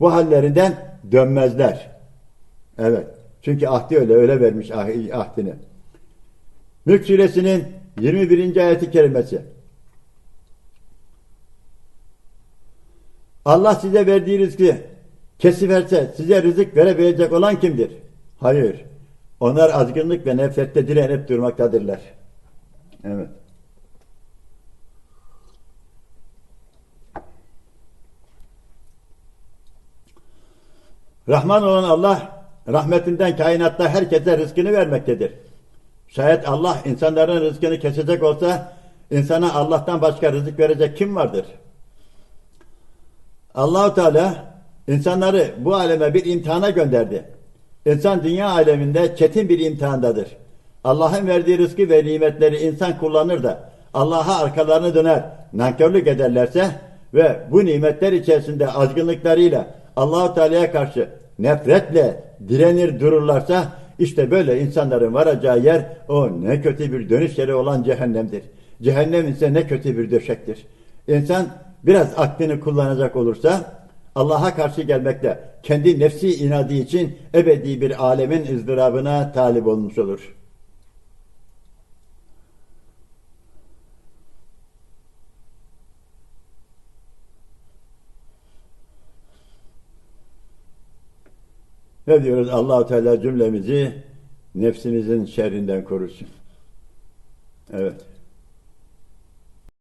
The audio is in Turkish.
bu hallerinden dönmezler. Evet. Çünkü ahdi öyle öyle vermiş ah- ahdini. Mülk suresinin 21. ayeti kerimesi. Allah size verdiği rızkı kesiverse size rızık verebilecek olan kimdir? Hayır. Onlar azgınlık ve nefrette direnip durmaktadırlar. Evet. Rahman olan Allah rahmetinden kainatta herkese rızkını vermektedir. Şayet Allah insanların rızkını kesecek olsa insana Allah'tan başka rızık verecek kim vardır? Allahu Teala insanları bu aleme bir imtihana gönderdi. İnsan dünya aleminde çetin bir imtihandadır. Allah'ın verdiği rızkı ve nimetleri insan kullanır da Allah'a arkalarını döner, nankörlük ederlerse ve bu nimetler içerisinde azgınlıklarıyla Allahu Teala'ya karşı nefretle direnir dururlarsa işte böyle insanların varacağı yer o ne kötü bir dönüş yeri olan cehennemdir. Cehennem ise ne kötü bir döşektir. İnsan biraz aklını kullanacak olursa Allah'a karşı gelmekte kendi nefsi inadı için ebedi bir alemin ızdırabına talip olmuş olur. Ne diyoruz? Allahu Teala cümlemizi nefsimizin şerrinden korusun. Evet.